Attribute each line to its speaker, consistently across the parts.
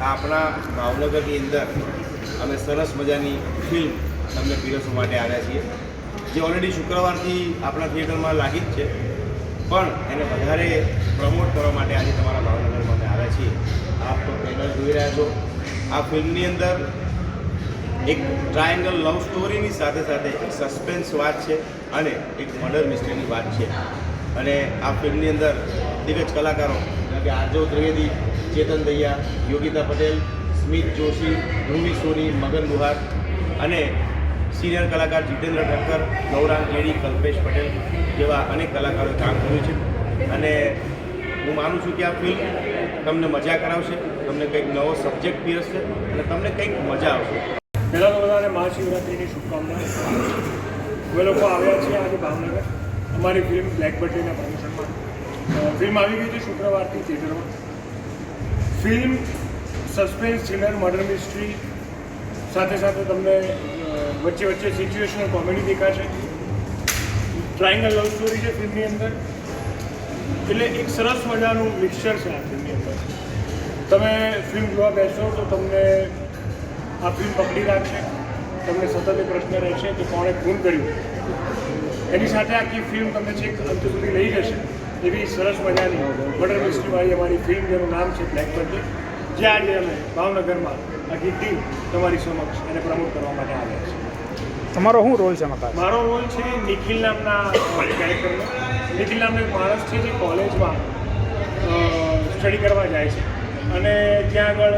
Speaker 1: આપણા ભાવનગરની અંદર અમે સરસ મજાની ફિલ્મ તમને પીરસવા માટે આવ્યા છીએ. જે ઓલરેડી શુક્રવારથી આપણા થિયેટરમાં લાગી જ છે. પણ એને વધારે પ્રમોટ કરવા માટે આજે તમારા ભાવનગરમાં અમે આવ્યા છીએ. આપ તો પેનલ જોઈ રહ્યા છો. આ ફિલ્મની અંદર એક ટ્રાયંગલ લવ સ્ટોરીની સાથે સાથે એક સસ્પેન્સ વાત છે અને એક મર્ડર મિસ્ટ્રીની વાત છે. અને આ ફિલ્મની અંદર દિગ્ગજ કલાકારો, જેમ કે આરજો ત્રિવેદી ચેતન દૈયા યોગિતા પટેલ, સ્મિત જોશી, ભૂમિ સોની, મગન ગુહાર અને સિનિયર કલાકાર જીતેન્દ્ર ઠક્કર ગૌરાંગ કેડી કલ્પેશ પટેલ જેવા અનેક કલાકારોએ કામ કર્યું છે. અને હું માનું છું કે આ ફિલ્મ તમને મજા કરાવશે, તમને કંઈક નવો સબ્જેક્ટ પીરસશે અને તમને કંઈક મજા આવશે.
Speaker 2: પહેલાં તો બધાને મહાશિવરાત્રિની શુભકામનાઓ અમે લોકો આવ્યા છીએ આજે ભાવનગર. અમારી ફિલ્મ બ્લેક બટીના પ્રમોશનમાં ફિલ્મ આવી ગઈ છે શુક્રવારથી થિયેટરમાં film, suspense, thriller, murder mystery સાથે સાથે તમને વચ્ચે વચ્ચે સિચ્યુએશનલ કોમેડી દેખાશે. ટ્રાયંગલ લવ સ્ટોરી છે ફિલ્મની અંદર. એટલે એક સરસ મજાનું મિક્સચર છે આ ફિલ્મની અંદર. તમે ફિલ્મ જોવા બેસો તો તમને આ ફિલ્મ પકડી રાખશે. તમને સતત એ પ્રશ્ન રહેશે કે કોણે ખૂન કર્યું. એની સાથે આખી ફિલ્મ તમને છેક અંત સુધી લઈ જશે. એવી સરસ મજાની મર્ડર મિસ્ટ્રીવાળી અમારી ફિલ્મ જેનું નામ છે બ્લેક બટર જે આજે અમે ભાવનગરમાં આખી ટીમ તમારી સમક્ષ એને પ્રમોટ કરવા માટે આવ્યા છે
Speaker 3: તમારો શું રોલ છે
Speaker 2: મારો રોલ છે નિખિલ નામના કેરેક્ટરનો નિખિલ નામનો એક માણસ છે જે કોલેજમાં સ્ટડી કરવા જાય છે. અને ત્યાં આગળ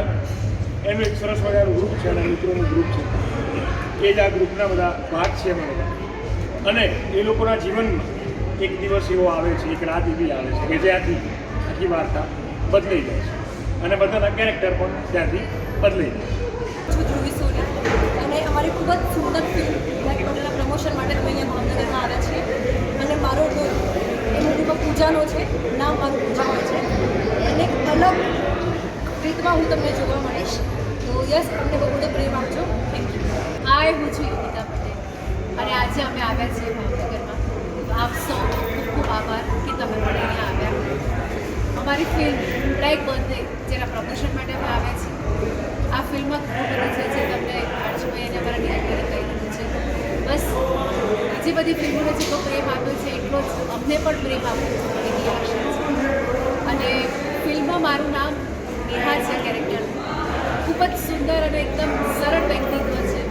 Speaker 2: એનું એક સરસ મજાનું ગ્રુપ છે અને મિત્રોનું ગ્રુપ છે. એ જ આ ગ્રુપના બધા ભાગ છે એમાં અને એ લોકોના જીવનમાં એક દિવસ એવો આવે છે એક રાત એવી આવે છે કે જ્યાંથી આખી વાર્તા બદલાઈ જાય છે. અને બધાના કેરેક્ટર પણ ત્યાંથી બદલાઈ જાય છે.
Speaker 4: અને અમારી ખૂબ જ સુંદર ફિલ્મ બ્લેક પ્રમોશન માટે અમે અહીંયા ભાવનગરમાં આવ્યા છીએ. અને મારો રોલ એ મૂવીમાં પૂજાનો છે નામ મારું પૂજા હોય છે. અને એક અલગ રીતમાં હું તમને જોવા મળીશ. તો યસ અમને બહુ બધો પ્રેમ આપજો. થેન્ક યુ
Speaker 5: હાય હું છું યુનિતા પટેલ. અને આજે અમે આવ્યા છીએ ભાવનગરમાં. અમારી ફિલ્મ બ્લેક બર્થડે જેના પ્રમોશન માટે અમે આવ્યા છીએ આ ફિલ્મમાં ઘણું બધું છે. જે તમને આર્જભાઈ અને અમારા ડિરેક્ટરે કહી દીધું છે. બસ બીજી બધી ફિલ્મોને જેટલો પ્રેમ આપ્યો છે, એટલો જ અમને પણ પ્રેમ આપ્યો એવી આશા છે. અને ફિલ્મમાં મારું નામ નેહા છે કેરેક્ટર ખૂબ જ સુંદર અને એકદમ સરળ વ્યક્તિત્વ છે.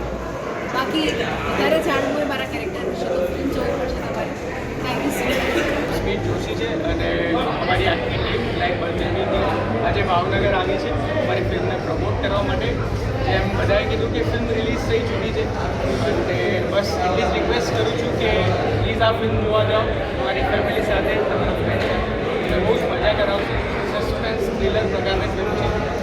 Speaker 5: બાકી વધારે જાણવું હોય મારા કેરેક્ટર વિશે તો ફિલ્મ જોવું પડશે તમારે. Thank you so much
Speaker 6: Joshi છે અને અમારી લાઈફ બર્જરની ટીમ આજે ભાવનગર આવી છે. મારી ફિલ્મને પ્રમોટ કરવા માટે. જેમ બધાએ કીધું કે ફિલ્મ રિલીઝ થઈ ચૂકી છે. બસ એટલી જ રિક્વેસ્ટ કરું છું કે પ્લીઝ આ ફિલ્મ જોવા જાઓ. મારી ફેમિલી સાથે. તમને બહુ જ મજા કરાવશે. સસ્પેન્સ થ્રિલર પ્રકારની ફિલ્મ છે.